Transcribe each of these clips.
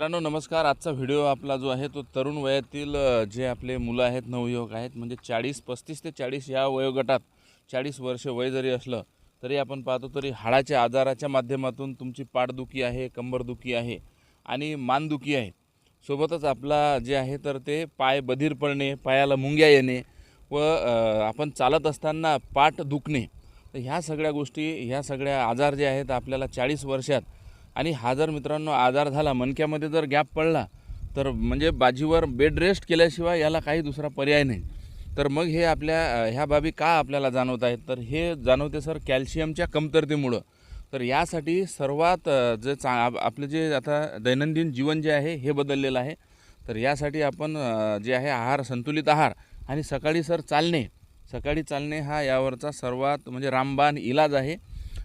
मित्रांनो नमस्कार. आजचा व्हिडिओ आपला जो आहे तो तरुण वयातील जे आपले मुलं आहेत नवयुवक आहेत म्हणजे चाळीस पस्तीस ते चाळीस या वयोगटात चाळीस वर्ष वय जरी असलं तरी आपण पाहतो तरी हाडाच्या आजाराच्या माध्यमातून तुमची पाठदुखी आहे कंबरदुखी आहे आणि मानदुखी आहे. सोबतच आपला जे आहे तर ते पाय बधीर पडणे पायाला मुंग्या येणे व आपण चालत असताना पाठ दुखणे. तर ह्या सगळ्या गोष्टी ह्या सगळ्या आजार जे आहेत आपल्याला चाळीस वर्षात आणि हा जर मित्रांनो आजार झाला मणक्यामध्ये जर गॅप पडला तर म्हणजे बाजीवर बेड रेस्ट केल्याशिवाय याला काही दुसरा पर्याय नाही. तर मग हे आपल्या ह्या बाबी का आपल्याला जाणवत आहेत? तर हे जाणवते सर कॅल्शियमच्या कमतरतेमुळं. तर यासाठी सर्वात जे चा आपलं जे आता दैनंदिन जीवन जे आहे हे बदललेलं आहे. तर यासाठी आपण जे आहे आहार संतुलित आहार आणि सकाळी सर चालणे. सकाळी चालणे हा यावरचा सर्वात म्हणजे रामबाण इलाज आहे.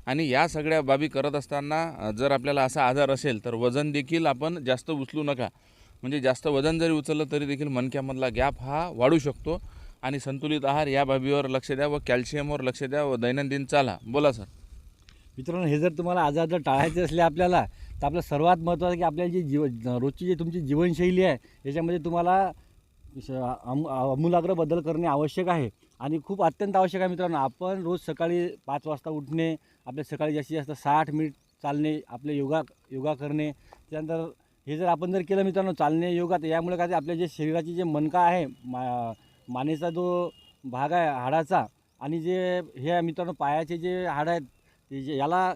आणि या सगळ्या बाबी करत असताना जर आपल्याला असा आजार असेल तर वजन देखील आपण जास्त उचलू नका. म्हणजे जास्त वजन जरी उचललं तरी देखील मणक्यामधला गॅप हा वाढू शकतो. आणि संतुलित आहार या बाबीवर लक्ष द्या व कॅल्शियमवर लक्ष द्या व दैनंदिन चाला. बोला सर. मित्रांनो हे जर तुम्हाला आजार जर टाळायचे असले आपल्याला तर आपलं सर्वात महत्त्वाचं की आपल्याला जी जीव रोजची जी तुमची जीवनशैली आहे याच्यामध्ये तुम्हाला श- आमूलाग्र बदल करणे आवश्यक आहे. आणि खूप अत्यंत आवश्यक आहे मित्रांनो आपण रोज सकाळी पाच वाजता उठणे आपल्या सकाळी जास्तीत जास्त साठ मिनिट चालणे आपले योगा योगा करणे. त्यानंतर हे जर आपण जर केलं मित्रांनो चालणे योगा तर यामुळे काय आपल्या जे शरीराची जे मनका आहे मा मानेचा जो भाग आहे हाडाचा आणि जे हे मित्रांनो पायाचे जे हाड आहेत ते जे याला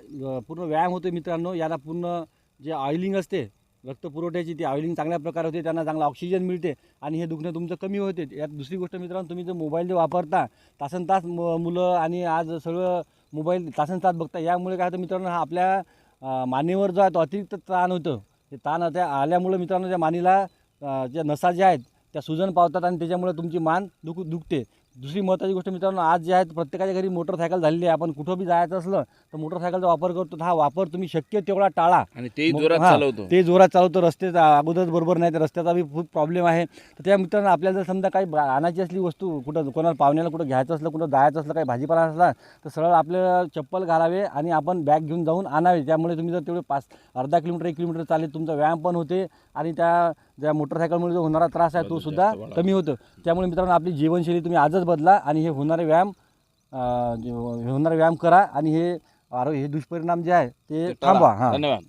पूर्ण व्यायाम होतो मित्रांनो याला पूर्ण जे ऑइलिंग असते रक्तपुरवठ्याची ती ऑइलिंग चांगल्या प्रकारे होते त्यांना चांगला ऑक्सिजन मिळते आणि हे दुखणं तुमचं कमी होते. यात दुसरी गोष्ट मित्रांनो तुम्ही जर मोबाईल जे वापरता तासन तास म मुलं आणि आज सगळं मोबाईल तासन तास बघता यामुळे काय होतं मित्रांनो हा आपल्या मानेवर जो आहे तो अतिरिक्त ताण होतं. ते ताण त्या आल्यामुळे मित्रांनो त्या मानेला ज्या नसा ज्या आहेत त्या सुजन पावतात आणि त्याच्यामुळे तुमची मान दुख दुखते. दुसरी महत्त्वाची गोष्ट मित्रांनो आज जे आहे प्रत्येकाच्या घरी मोटरसायकल झालेली आहे. आपण कुठं बी जायचं असलं तर मोटरसायकलचा वापर करतो. हा वापर तुम्ही शक्य तेवढा टाळा. आणि तेही मग- जोरात हां, चालवतो. ते जोरात चालवतो. रस्ते अगोदरच बरोबर नाही तर रस्त्याचा बी खूप प्रॉब्लेम आहे. तर त्या मित्रांनो आपल्याला जर समजा काही बा- आणायची असली वस्तू कुठं कोणाला पाहुण्याला कुठं घ्यायचं असलं कुठं जायचं असलं काही भाजीपाला असला तर सरळ आपलं चप्पल घालावे आणि आपण बॅग घेऊन जाऊन आणावे. त्यामुळे तुम्ही जर तेवढे पाच अर्धा किलोमीटर एक किलोमीटर चालले तुमचा व्यायाम पण होते आणि त्या ज्या मोटरसायकलमुळे जो होणारा त्रास आहे तो सुद्धा. कमी होतं. त्यामुळे मित्रांनो आपली जीवनशैली तुम्ही आजच बदला आणि हे होणारे व्यायाम होणारे व्यायाम करा आणि हे आरो हे दुष्परिणाम जे आहे ते. थांबवा हां धन्यवाद